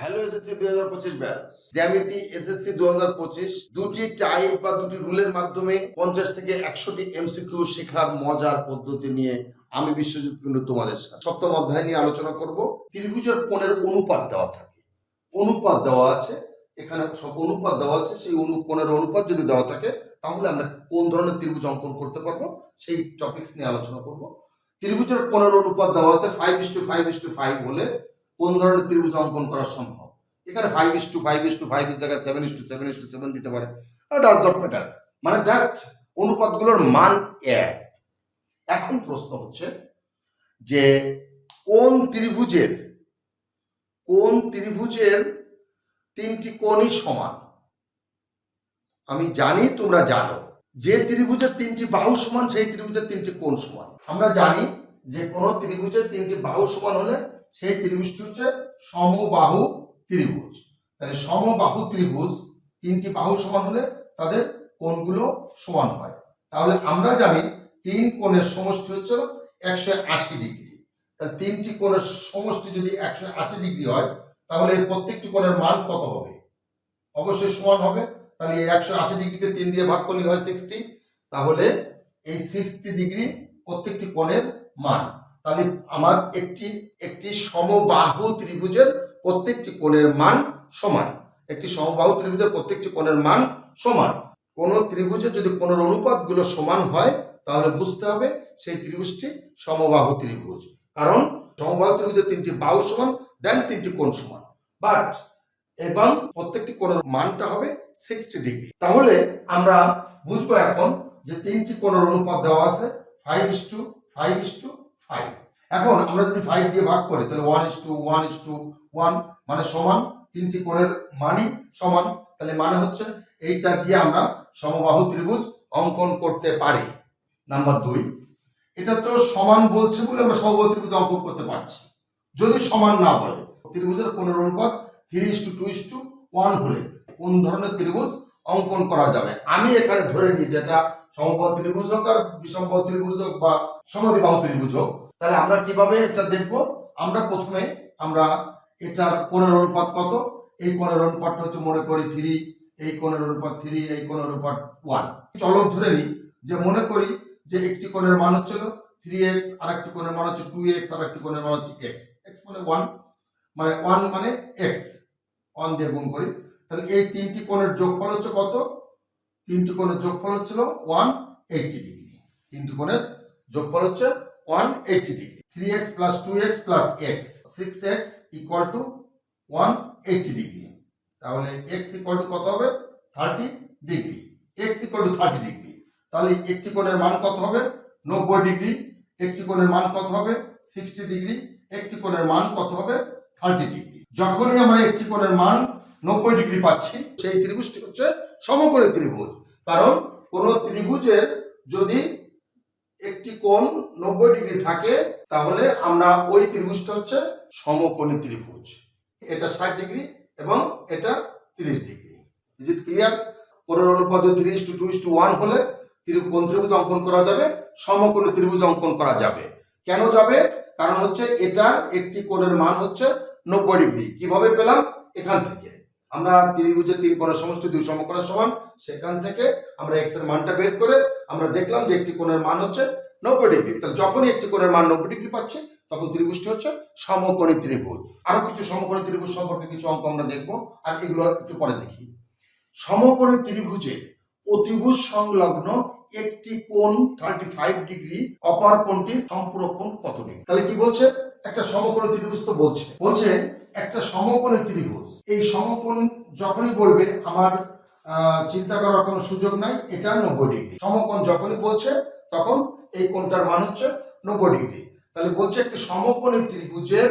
Hello SSC দুই হাজার পঁচিশ ব্যাচ জ্যামিতি এসএসসি দু হাজার পঁচিশ। দুটি টাইপ বা দুটি রুলের মাধ্যমে পঞ্চাশ থেকে একশোটি এমসিকিউ শেখার মজার পদ্ধতি নিয়ে আমি বিশ্বজিৎ কিন্তু তোমাদের সাথে। সপ্তম অধ্যায় নিয়ে আলোচনা করব। ত্রিভুজের কোণের অনুপাত দেওয়া থাকে। অনুপাত দেওয়া আছে। এখানে সব অনুপাত দেওয়া আছে। সেই অনু কোণের অনুপাত যদি দেওয়া থাকে, তাহলে আমরা কোন ধরনের ত্রিভুজ অঙ্কন করতে পারব, সেই টপিকস নিয়ে আলোচনা করব। ত্রিভুজের কোণের অনুপাত দেওয়া আছে five is to five is to five হলে কোন ধরনের ত্রিভুজ অঙ্কন করা সম্ভব? এখানে five is to five is to five is জায়গায় seven is to seven is to seven দিতে পারে। ডাজ নট ম্যাটার মানে জাস্ট অনুপাতগুলোর মান এক। এখন প্রশ্ন হচ্ছে যে কোন ত্রিভুজের কোন ত্রিভুজের তিনটি কোণই সমান? আমি জানি, তোমরা জানো। যে ত্রিভুজের তিনটি বাহু সমান, সেই ত্রিভুজের তিনটি কোণ সমান। আমরা জানি যে কোন ত্রিভুজের তিনটি বাহু সমান হলে সেই ত্রিভুজটি হচ্ছে সমবাহু ত্রিভুজ। তাহলে সমবাহু ত্রিভুজ তিনটি বাহু সমান হলে তাদের কোণগুলো সমান হয়। তাহলে আমরা জানি তিন কোণের সমষ্টি হচ্ছে একশো আশি ডিগ্রি। তাহলে তিনটি কোণের সমষ্টি যদি একশো আশি ডিগ্রি হয়, তাহলে প্রত্যেকটি কোণের মান কত হবে? অবশ্যই সমান হবে। তাহলে এই একশো আশি ডিগ্রিকে তিন দিয়ে ভাগ করলে হয় সিক্সটি তাহলে এই সিক্সটি ডিগ্রি প্রত্যেকটি কোণের মান। তাহলে আমার একটি একটি সমবাহু ত্রিভুজের প্রত্যেকটি কোণের মান সমান। একটি সমবাহু ত্রিভুজের প্রত্যেকটি কোণের মান সমান। কোন ত্রিভুজের যদি কোণের অনুপাতগুলো সমান হয়, তাহলে বুঝতে হবে সেই ত্রিভুজটি সমবাহু ত্রিভুজ। কারণ সমবাহু ত্রিভুজের তিনটি বাহু সমান দেন তিনটি কোণ সমান। বাট এবং প্রত্যেকটি কোণের মানটা হবে সিক্সটি ডিগ্রি তাহলে আমরা বুঝব এখন যে তিনটি কোণের অনুপাত দেওয়া আছে five is to five is to five এখন আমরা যদি ফাইভ দিয়ে ভাগ করি, তাহলে one is to one is to one মানে সমান তিনটি কোণের মানই সমান। তাহলে মানে হচ্ছে এইটা দিয়ে আমরা সমবাহু ত্রিভুজ অঙ্কন করতে পারি। নাম্বার দুই, এটা তো সমান বলছে বলে আমরা সমবাহু ত্রিভুজ অঙ্কন করতে পারছি। যদি সমান না বলে, ত্রিভুজের কোণের অনুপাত three is to two is to one হলে কোন ধরনের ত্রিভুজ অঙ্কন করা যাবে? আমি এখানে ধরে নিই যেটা সমবাহু ত্রিভুজ হোক আর বিষমবাহু ত্রিভুজ হোক বা সমদ্বিবাহু ত্রিভুজ হোক, তাহলে আমরা কীভাবে এটা দেখব? আমরা প্রথমে আমরা এটার কোণের অনুপাত কত? এই কোণের অনুপাতটা হচ্ছে মনে করি থ্রি এই কোণের অনুপাত থ্রি এই কোণের অনুপাত ওয়ান চলক ধরে নিই যে মনে করি যে একটি কোণের মান হচ্ছিল থ্রি এক্স আর একটি কোণের মান হচ্ছে টু এক্স আর একটি কোণের মান হচ্ছে এক্স এক্স মানে ওয়ান মানে ওয়ান মানে এক্স ওয়ান দিয়ে গুণ করি। তাহলে এই তিনটি কোণের যোগফল হচ্ছে কত? তিনটি কোণের যোগফল হচ্ছিল ওয়ান এইটি ডিগ্রি তিনটি কোণের যোগফল হচ্ছে one eighty degree three X plus two X plus X six X equal to one eighty degree তাহলে এক্স ইকুয়াল টু কত হবে? Thirty degree X equal to thirty degree তাহলে একটি কোণের মান কত হবে? নব্বই ডিগ্রি একটি কোণের মান কত হবে? সিক্সটি ডিগ্রি একটি কোণের মান কত হবে? থার্টি ডিগ্রি যখনই আমরা একটি কোণের মান নব্বই ডিগ্রি পাচ্ছি, সেই ত্রিভুজটি হচ্ছে সমকোণী ত্রিভুজ। কারণ কোন ত্রিভুজের যদি একটি কোণ নব্বই ডিগ্রি থাকে, তাহলে আমরা ওই ত্রিভুজটা হচ্ছে সমকোণী ত্রিভুজ। এটা ষাট ডিগ্রি এবং এটা তিরিশ ডিগ্রি। ইজ ইট ক্লিয়ার কোণের অনুপাত three to two to one হলে কোণ ত্রিভুজ অঙ্কন করা যাবে, সমকোণী ত্রিভুজ অঙ্কন করা যাবে। কেন যাবে? কারণ হচ্ছে এটার একটি কোণের মান হচ্ছে নব্বই ডিগ্রি। কীভাবে পেলাম? এখান থেকে। আমরা ত্রিভুজের তিন কোণের সমষ্টি দুই সমকোণের সমান, সেখান থেকে আমরা এক্সের মানটা বের করে আমরা দেখলাম যে একটি কোণের মান হচ্ছে নব্বই ডিগ্রি। তাহলে যখনই একটি কোণের মান নব্বই ডিগ্রি পাচ্ছে, তখন ত্রিভুজটি হচ্ছে সমকোণী ত্রিভুজ। আরও কিছু সমকোণী ত্রিভুজ সম্পর্কে কিছু অঙ্ক আমরা দেখব, আর এগুলো একটু পরে দেখি। সমকোণী ত্রিভুজে অতিভুজ সংলগ্ন একটি কোণ থার্টি ফাইভ ডিগ্রি, অপর কোণটির সম্পূরক কোণ কত ডিগ্রি? তাহলে কি বলছে? একটা সমকোণী ত্রিভুজ তো বলছে। বলছে একটা সমকোণী ত্রিভুজ। এই সমকোণ যখনই বলবে, আমার চিন্তা করার কোনো সুযোগ নাই, এটা নব্বই ডিগ্রি। সমকোণ যখনই বলছে, তখন এই কোণটার মান হচ্ছে নব্বই ডিগ্রি। তাহলে বলছে একটি সমকোণী ত্রিভুজের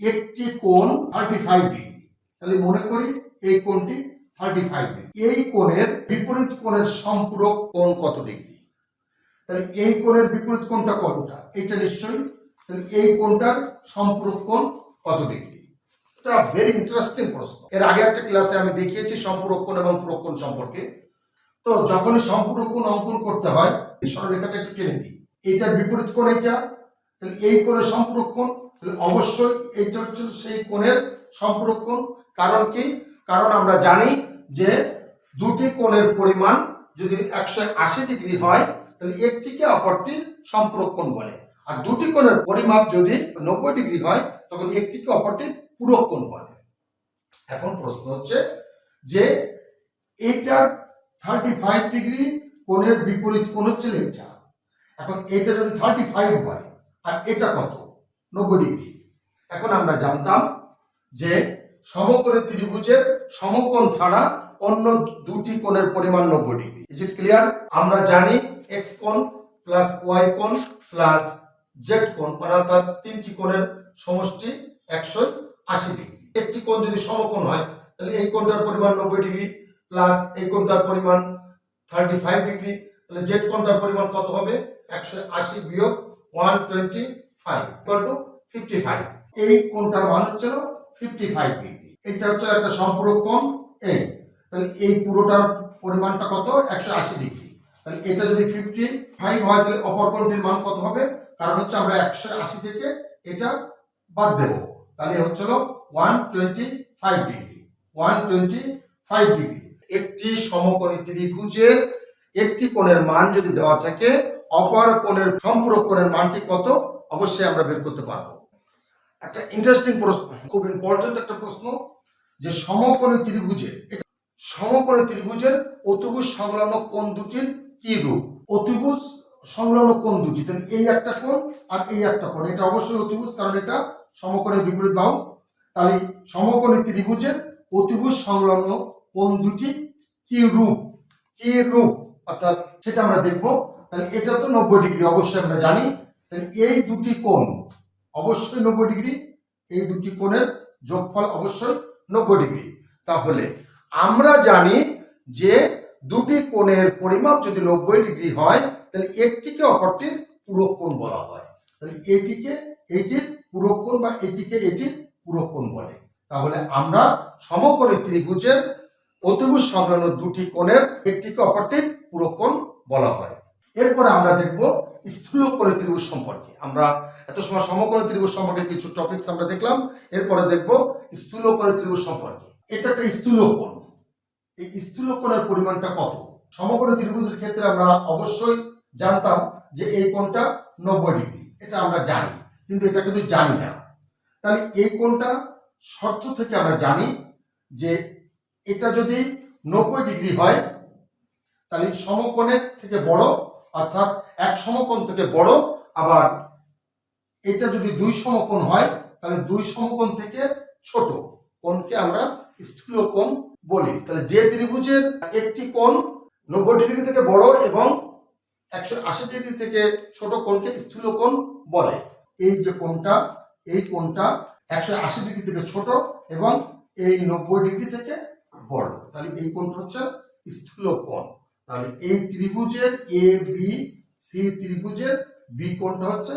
একটি কোণ থার্টি ফাইভ ডিগ্রি। তাহলে মনে করি এই কোণটি থার্টি ফাইভ ডিগ্রি। এই কোণের বিপরীত কোণের সম্পূরক কোণ কত ডিগ্রি? তাহলে এই কোণের বিপরীত কোণটা কোনটা এটা নিশ্চয়ই। তাহলে এই কোণটার সম্পূরক কোণ কত ডিগ্রি? এটা ভেরি ইন্টারেস্টিং প্রশ্ন। এর আগে একটা ক্লাসে আমি দেখিয়েছি সম্পূরক কোণ এবং পূরক কোণ সম্পর্কে। তো যখনই সম্পূরক কোণ অঙ্কন করতে হয়, এই সরলরেখাটা একটু টেনে দিই। এটার বিপরীত কোণ এটা তাহলে এই কোণের সম্পূরক কোণ তাহলে অবশ্যই এইটা হচ্ছে সেই কোণের সম্পূরক কোণ কারণ কি? কারণ আমরা জানি যে দুটি কোণের পরিমাণ যদি একশো আশি ডিগ্রি হয়, তাহলে একটিকে অপরটির সম্পূরক কোণ বলে। আর দুটি কোণের পরিমাপ যদি নব্বই ডিগ্রি হয়, তখন একটিকে অপরটির পূরক কোণ এখন প্রশ্ন হচ্ছে যে এইটার থার্টি ফাইভ ডিগ্রি কোণের বিপরীত কোণ হচ্ছে এটা এখন এটা যদি থার্টি ফাইভ হয়, আর এটা কত? নব্বই ডিগ্রি এখন আমরা জানতাম যে সমকোণী ত্রিভুজের সমকোণ ছাড়া অন্য দুটি কোণের পরিমাণ নব্বই ডিগ্রি ইজ ইট ক্লিয়ার আমরা জানি এক্স কোণ প্লাস ওয়াই কোণ প্লাস জেড কোণ, অর্থাৎ তিনটি কোণের সমষ্টি একশো আশি ডিগ্রি। একটি কোণ যদি সমকোণ হয়, তাহলে এই কোণটার পরিমাণ নব্বই ডিগ্রি প্লাস এই কোণটার পরিমাণ থার্টি ফাইভ ডিগ্রি, তাহলে জেড কোণটার পরিমাণ কত হবে? একশো আশি বিয়োগ one twenty five equal to fifty five এই কোণটার মান হচ্ছে ফিফটি ফাইভ ডিগ্রি। এটা হচ্ছে একটা সম্পূরক কোণ এই তাহলে এই পুরোটার পরিমাণটা কত? একশো আশি ডিগ্রি। তাহলে এটা যদি ফিফটি ফাইভ হয়, তাহলে অপর কোণটির মান কত হবে? কারণ হচ্ছে আমরা একশো আশি থেকে এটা বাদ দেব। তাহলে হচ্ছিল one twenty five degree one twenty five degree একটি সমকোণী ত্রিভুজের একটি কোণের মান যদি দেওয়া থাকে, অপর কোণের সম্পূরক কোণের মানটি কত? অবশ্যই আমরা বের করতে পারব। একটা ইন্টারেস্টিং প্রশ্ন, খুব ইম্পর্টেন্ট একটা প্রশ্ন যে সমকোণী ত্রিভুজের এটা সমকোণী ত্রিভুজের অতিভুজ সংলগ্ন কোণ দুটির কি রূপ? অতিভুজ সংলগ্ন কোণ দুটি, তাহলে এই একটা কোণ আর এই একটা কোণ, এটা অবশ্যই অতিভুজ কারণ এটা সমকোণের বিপরীত বাহু। তাহলে সমকোণী ত্রিভুজের অতিভুজ সংলগ্ন কোন দুটি কি রূপ? কি রূপ? অর্থাৎ সেটা আমরা দেখব। তাহলে এটা তো নব্বই ডিগ্রি, অবশ্যই আমরা জানি। তাহলে এই দুটি কোণ, অবশ্যই নব্বই ডিগ্রি, এই দুটি কোণের যোগফল অবশ্যই নব্বই ডিগ্রি। তাহলে আমরা জানি যে দুটি কোণের পরিমাপ যদি নব্বই ডিগ্রি হয়, তাহলে একটিকে অপরটির পুরো কোণ বলা হয়। তাহলে এটিকে এইটির পূরক কোণ বা এটিকে এটির পূরক কোণ বলে। তাহলে আমরা সমকোণী ত্রিভুজের অতিভুজ সংলগ্ন দুটি কোণের একটিকে অপরটির পূরক কোণ বলা হয়। এরপরে আমরা দেখব স্থূলকোণী ত্রিভুজ সম্পর্কে। আমরা এত সময় সমকোণী ত্রিভুজ সম্পর্কে কিছু টপিকস আমরা দেখলাম, এরপরে দেখব স্থূলকোণী ত্রিভুজ সম্পর্কে। এটা একটা স্থূলকোণ। এই স্থূলকোণের পরিমাণটা কত? সমকোণী ত্রিভুজের ক্ষেত্রে আমরা অবশ্যই জানতাম যে এই কোণটা নব্বই ডিগ্রি। এটা আমরা জানি। কিন্তু এটা কিন্তু জানি না। তাহলে এই কোণটা শর্ত থেকে আমরা জানি যে এটা যদি নব্বই ডিগ্রি হয়, তাহলে সমকোণের থেকে বড়, অর্থাৎ এক সমকোণ থেকে বড়, আবার এটা যদি দুই সমকোণ হয়, তাহলে দুই সমকোণ থেকে ছোট কোণকে আমরা স্থূল কোণ বলি। তাহলে যে ত্রিভুজের একটি কোণ নব্বই ডিগ্রি থেকে বড় এবং একশো আশি ডিগ্রি থেকে ছোট কোণকে স্থূল কোণ বলে। এই যে কোণটা, এই কোণটা একশো আশি ডিগ্রি থেকে ছোট এবং এই নব্বই ডিগ্রি থেকে বড়। তাহলে এই কোণটা হচ্ছে স্থূল কোণ। তাহলে এই ত্রিভুজের এ বি সি ত্রিভুজের বি কোণটা হচ্ছে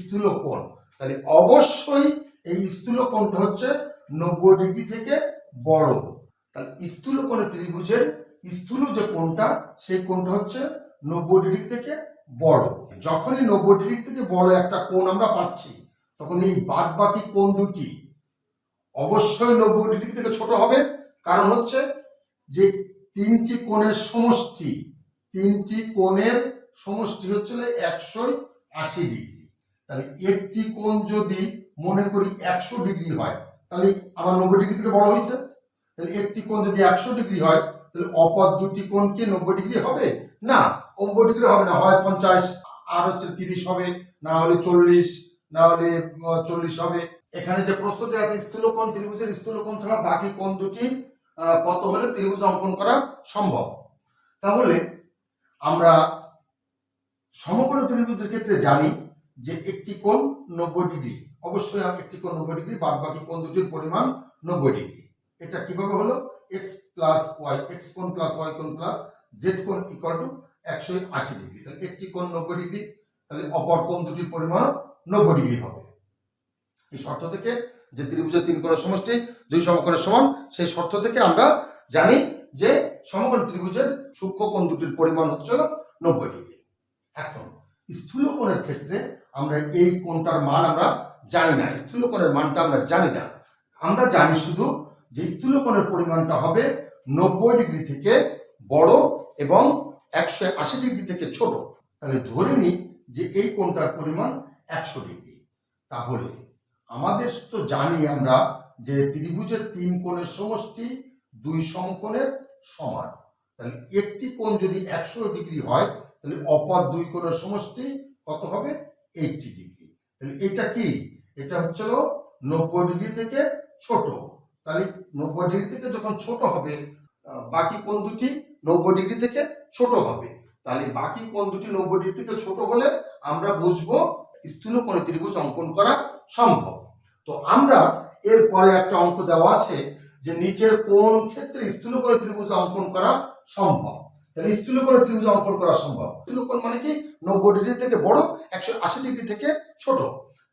স্থূল কোণ। তাহলে অবশ্যই এই স্থূল কোণটা হচ্ছে নব্বই ডিগ্রি থেকে বড়। তাহলে স্থূল কোণের ত্রিভুজের স্থূল যে কোণটা, সেই কোণটা হচ্ছে নব্বই ডিগ্রি থেকে বড়। যখনই নব্বই ডিগ্রি থেকে বড় একটা কোণ আমরা পাচ্ছি, তখন এই বাদ বাকি কোণ দুটি অবশ্যই নব্বই ডিগ্রি থেকে ছোট হবে। কারণ হচ্ছে যে তিনটি কোণের সমষ্টি, তিনটি কোণের সমষ্টি হচ্ছে একশো আশি ডিগ্রি। তাহলে একটি কোণ যদি মনে করি একশো ডিগ্রি হয়, তাহলে আমার নব্বই ডিগ্রি থেকে বড় হয়েছে। তাহলে একটি কোণ যদি একশো ডিগ্রি হয়, তাহলে অপর দুটি কোণ কি নব্বই ডিগ্রি হবে? না নব্বই ডিগ্রি হবে না, হয় পঞ্চাশ। আর হচ্ছে তিরিশ হবে, না হলে চল্লিশ, না হলে চল্লিশ হবে। এখানে যে প্রশ্নটি আছে, স্থূলকোণ, ত্রিভুজের স্থূলকোণ ছাড়া বাকি কোণ দুটি কত হলে ত্রিভুজ অঙ্কন করা সম্ভব? তাহলে আমরা সমকোণ ত্রিভুজের ক্ষেত্রে জানি যে একটি কোণ নব্বই ডিগ্রি। অবশ্যই একটি কোণ নব্বই ডিগ্রি, বাদ বাকি কোণ দুটির পরিমাণ নব্বই ডিগ্রি। এটা কীভাবে হলো? এক্স প্লাস ওয়াই এক্স কোণ প্লাস ওয়াই কোণ প্লাস জেড কোণ ইকুয়াল টু একশো আশি ডিগ্রি। তাহলে একটি কোণ নব্বই ডিগ্রি, তাহলে অপর কোণ দুটির পরিমাণ নব্বই ডিগ্রি হবে। এই শর্ত থেকে যে ত্রিভুজের তিন কোণের সমষ্টি, দুই সমকোণের সমান, সেই শর্ত থেকে আমরা জানি যে সমকোণ ত্রিভুজের সূক্ষ্ম কোণ দুটির পরিমাণ হচ্ছে নব্বই ডিগ্রি। এখন স্থূলকোণের ক্ষেত্রে আমরা এই কোণটার মান আমরা জানি না। স্থূলকোণের মানটা আমরা জানি না। আমরা জানি শুধু যে স্থূলকোণের পরিমাণটা হবে নব্বই ডিগ্রি থেকে বড় এবং একশো আশি ডিগ্রি থেকে ছোট, তাহলে ধরে নিই যে এই কোণটার পরিমাণ একশো ডিগ্রি। তাহলে আমাদের তো জানি আমরা যে ত্রিভুজের তিন কোণের সমষ্টি দুই সমকোণের সমান। তাহলে একটি কোণ যদি একশো ডিগ্রি হয়, তাহলে অপর দুই কোণের সমষ্টি কত হবে? Eighty degree. তাহলে এটা কি? এটা হচ্ছিল নব্বই ডিগ্রি থেকে ছোট। তাহলে নব্বই ডিগ্রি থেকে যখন ছোট হবে বাকি কোণ দুটি নব্বই ডিগ্রি থেকে ছোট হবে। তাহলে বাকি কোণ দুটি নব্বই ডিগ্রি থেকে ছোট হলে আমরা বুঝব স্থূল কোণে ত্রিভুজ অঙ্কন করা সম্ভব। তো আমরা এরপরে একটা অঙ্ক দেওয়া আছে যে নিচের কোন ক্ষেত্রে স্থূল কোণে ত্রিভুজ অঙ্কন করা সম্ভব। তাহলে স্থূল কোণে ত্রিভুজ অঙ্কন করা সম্ভব। স্থূল কোণ মানে কি? নব্বই ডিগ্রি থেকে বড়, একশো আশি ডিগ্রি থেকে ছোট।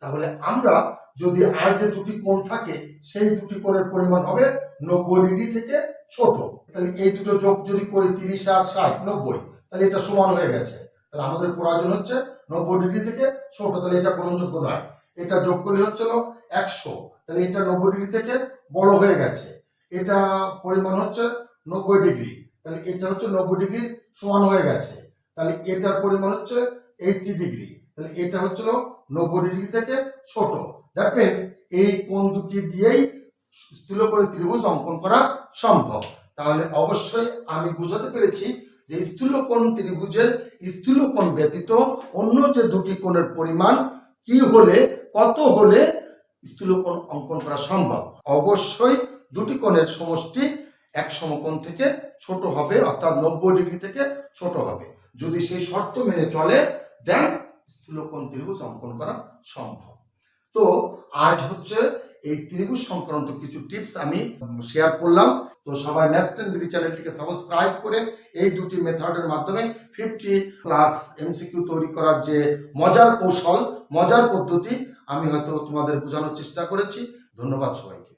তাহলে আমরা যদি আর যে দুটি কোণ থাকে, সেই দুটি কোণের পরিমাণ হবে নব্বই ডিগ্রি থেকে ছোট। তাহলে এই দুটো যোগ যদি করি তিরিশ আর ষাট, নব্বই, তাহলে এটা সমান হয়ে গেছে। তাহলে আমাদের প্রয়োজন হচ্ছে নব্বই ডিগ্রি থেকে ছোট, তাহলে এটা গ্রহণযোগ্য নয়। এটা যোগ করলে হচ্ছিল একশো, তাহলে এটা নব্বই ডিগ্রি থেকে বড় হয়ে গেছে। এটা পরিমাণ হচ্ছে নব্বই ডিগ্রি, তাহলে এটা হচ্ছে নব্বই ডিগ্রি সমান হয়ে গেছে। তাহলে এটার পরিমাণ হচ্ছে এইটটি ডিগ্রি, তাহলে এটা হচ্ছিল নব্বই ডিগ্রি থেকে ছোট। দ্যাট মিনস এই কোন দুটি দিয়েই স্থূল করে ত্রিভুজ অঙ্কন করা সম্ভব। তাহলে অবশ্যই আমি বুঝাতে পেরেছি যে স্থূল কোণ ত্রিভুজের স্থূল কোণ ব্যতীত অন্য যে দুটি কোণের পরিমাণ কি হলে, কত হলে স্থূল কোণ অঙ্কন করা সম্ভব? অবশ্যই দুটি কোণের সমষ্টি এক সমকোণ থেকে ছোট হবে, অর্থাৎ নব্বই ডিগ্রি থেকে ছোট হবে। যদি সেই শর্ত মেনে চলে দেন স্থূলকোণ ত্রিভুজ অঙ্কন করা সম্ভব। তো আজ হচ্ছে এই ত্রিভুজ সংক্রান্ত কিছু টিপস আমি শেয়ার করলাম। তো সবাই ম্যাস্টেন বিডি চ্যানেলটিকে সাবস্ক্রাইব করে এই দুটি মেথডের মাধ্যমে ফিফটি প্লাস এমসিকিউ তৈরি করার যে মজার কৌশল, মজার পদ্ধতি, আমি হয়তো তোমাদের বোঝানোর চেষ্টা করেছি। ধন্যবাদ সবাইকে।